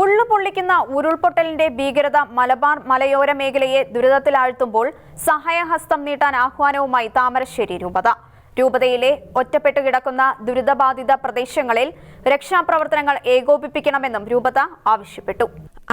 ഉള്ളു പൊള്ളിക്കുന്ന ഉരുൾപൊട്ടലിന്റെ ഭീകരത മലബാർ മലയോര മേഖലയെ ദുരിതത്തിലാഴ്ത്തുമ്പോൾ സഹായഹസ്തം നീട്ടാൻ ആഹ്വാനവുമായി താമരശ്ശേരി രൂപത. രൂപതയിലെ ഒറ്റപ്പെട്ടു കിടക്കുന്ന ദുരിതബാധിത പ്രദേശങ്ങളിൽ രക്ഷാപ്രവർത്തനങ്ങൾ ഏകോപിപ്പിക്കണമെന്നും രൂപത ആവശ്യപ്പെട്ടു.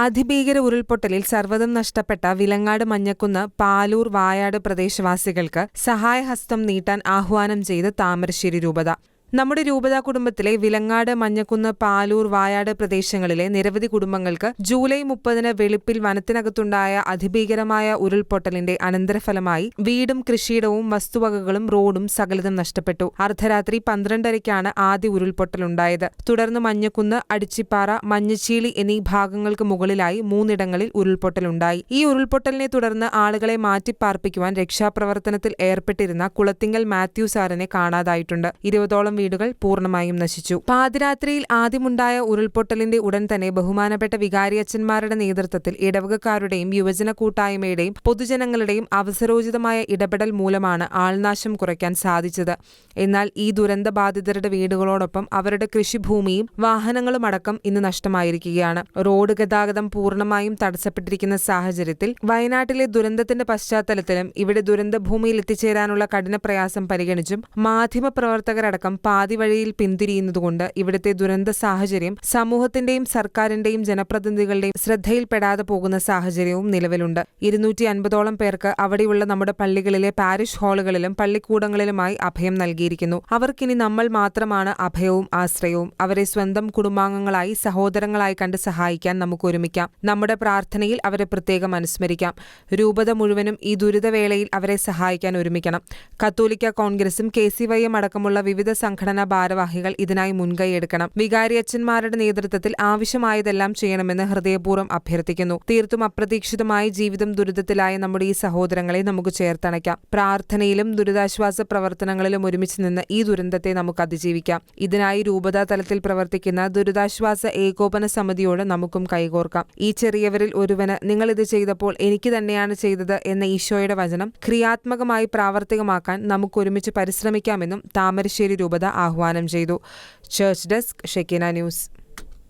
അതിഭീകര ഉരുൾപൊട്ടലിൽ സർവതം നഷ്ടപ്പെട്ട വിലങ്ങാട് മഞ്ഞക്കുന്ന് പാലൂർ വായാട് പ്രദേശവാസികൾക്ക് സഹായഹസ്തം നീട്ടാൻ ആഹ്വാനം ചെയ്ത് താമരശ്ശേരി രൂപത. നമ്മുടെ രൂപതാ കുടുംബത്തിലെ വിലങ്ങാട് മഞ്ഞക്കുന്ന് പാലൂർ വായാട് പ്രദേശങ്ങളിലെ നിരവധി കുടുംബങ്ങൾക്ക് ജൂലൈ മുപ്പതിന് വെളുപ്പിൽ വനത്തിനകത്തുണ്ടായ അതിഭീകരമായ ഉരുൾപൊട്ടലിന്റെ അനന്തരഫലമായി വീടും കൃഷിയിടവും വസ്തുവകകളും റോഡും സകലതും നഷ്ടപ്പെട്ടു. അർദ്ധരാത്രി പന്ത്രണ്ടരയ്ക്കാണ് ആദ്യ ഉരുൾപൊട്ടലുണ്ടായത്. തുടർന്ന് മഞ്ഞക്കുന്ന് അടിച്ചിപ്പാറ മഞ്ഞച്ചീളി എന്നീ ഭാഗങ്ങൾക്ക് മുകളിലായി മൂന്നിടങ്ങളിൽ ഉരുൾപൊട്ടലുണ്ടായി. ഈ ഉരുൾപൊട്ടലിനെ തുടർന്ന് ആളുകളെ മാറ്റിപ്പാർപ്പിക്കുവാൻ രക്ഷാപ്രവർത്തനത്തിൽ ഏർപ്പെട്ടിരുന്ന കുളത്തിങ്കൽ മാത്യു സാറിനെ കാണാതായിട്ടുണ്ട്. ഇരുപതോളം വീടുകൾ പൂർണമായും നശിച്ചു. പാതിരാത്രിയിൽ ആദ്യമുണ്ടായ ഉരുൾപൊട്ടലിന്റെ ഉടൻ തന്നെ ബഹുമാനപ്പെട്ട വികാരിയച്ചന്മാരുടെ നേതൃത്വത്തിൽ ഇടവകക്കാരുടെയും യുവജന കൂട്ടായ്മയുടെയും പൊതുജനങ്ങളുടെയും അവസരോചിതമായ ഇടപെടൽ മൂലമാണ് ആൾനാശം കുറയ്ക്കാൻ സാധിച്ചത്. എന്നാൽ ഈ ദുരന്ത ബാധിതരുടെ വീടുകളോടൊപ്പം അവരുടെ കൃഷിഭൂമിയും വാഹനങ്ങളും അടക്കം ഇന്ന് നഷ്ടമായിരിക്കുകയാണ്. റോഡ് ഗതാഗതം പൂർണമായും തടസ്സപ്പെട്ടിരിക്കുന്ന സാഹചര്യത്തിൽ വയനാട്ടിലെ ദുരന്തത്തിന്റെ പശ്ചാത്തലത്തിലും ഇവിടെ ദുരന്തഭൂമിയിൽ എത്തിച്ചേരാനുള്ള കഠിന പ്രയാസം പരിഗണിച്ചും മാധ്യമപ്രവർത്തകരടക്കം പാതി വഴിയിൽ പിന്തിരിയുന്നതുകൊണ്ട് ഇവിടുത്തെ ദുരന്ത സാഹചര്യം സമൂഹത്തിന്റെയും സർക്കാരിന്റെയും ജനപ്രതിനിധികളുടെയും ശ്രദ്ധയിൽപ്പെടാതെ പോകുന്ന സാഹചര്യവും നിലവിലുണ്ട്. ഇരുന്നൂറ്റി അൻപതോളം പേർക്ക് അവിടെയുള്ള നമ്മുടെ പള്ളികളിലെ പാരിഷ് ഹാളുകളിലും പള്ളിക്കൂടങ്ങളിലുമായി അഭയം നൽകിയിരിക്കുന്നു. അവർക്കിനി നമ്മൾ മാത്രമാണ് അഭയവും ആശ്രയവും. അവരെ സ്വന്തം കുടുംബാംഗങ്ങളായി സഹോദരങ്ങളായി കണ്ട് സഹായിക്കാൻ നമുക്ക് ഒരുമിക്കാം. നമ്മുടെ പ്രാർത്ഥനയിൽ അവരെ പ്രത്യേകം അനുസ്മരിക്കാം. രൂപത മുഴുവനും ഈ ദുരിതവേളയിൽ അവരെ സഹായിക്കാൻ ഒരുമിക്കണം. കത്തോലിക്ക കോൺഗ്രസും കെ സി വൈ എം അടക്കമുള്ള വിവിധ സംഘടനാ ഭാരവാഹികൾ ഇതിനായി മുൻകൈയെടുക്കണം വികാരിയച്ഛന്മാരുടെ നേതൃത്വത്തിൽ ആവശ്യമായതെല്ലാം ചെയ്യണമെന്ന് ഹൃദയപൂർവം അഭ്യർത്ഥിക്കുന്നു. തീർത്തും അപ്രതീക്ഷിതമായി ജീവിതം ദുരിതത്തിലായ നമ്മുടെ ഈ സഹോദരങ്ങളെ നമുക്ക് ചേർത്തണയ്ക്കാം. പ്രാർത്ഥനയിലും ദുരിതാശ്വാസ പ്രവർത്തനങ്ങളിലും ഒരുമിച്ച് നിന്ന് ഈ ദുരന്തത്തെ നമുക്ക് അതിജീവിക്കാം. ഇതിനായി രൂപതാ തലത്തിൽ പ്രവർത്തിക്കുന്ന ദുരിതാശ്വാസ ഏകോപന സമിതിയോട് നമുക്കും കൈകോർക്കാം. ഈ ചെറിയവരിൽ ഒരുവന് നിങ്ങൾ ഇത് ചെയ്തപ്പോൾ എനിക്ക് തന്നെയാണ് ചെയ്തത് എന്ന ഈശോയുടെ വചനം ക്രിയാത്മകമായി പ്രാവർത്തികമാക്കാൻ നമുക്ക് ഒരുമിച്ച് പരിശ്രമിക്കാമെന്നും താമരശ്ശേരി രൂപത ആഹ്വാനം ചെയ്തു. Church desk Shekinah news.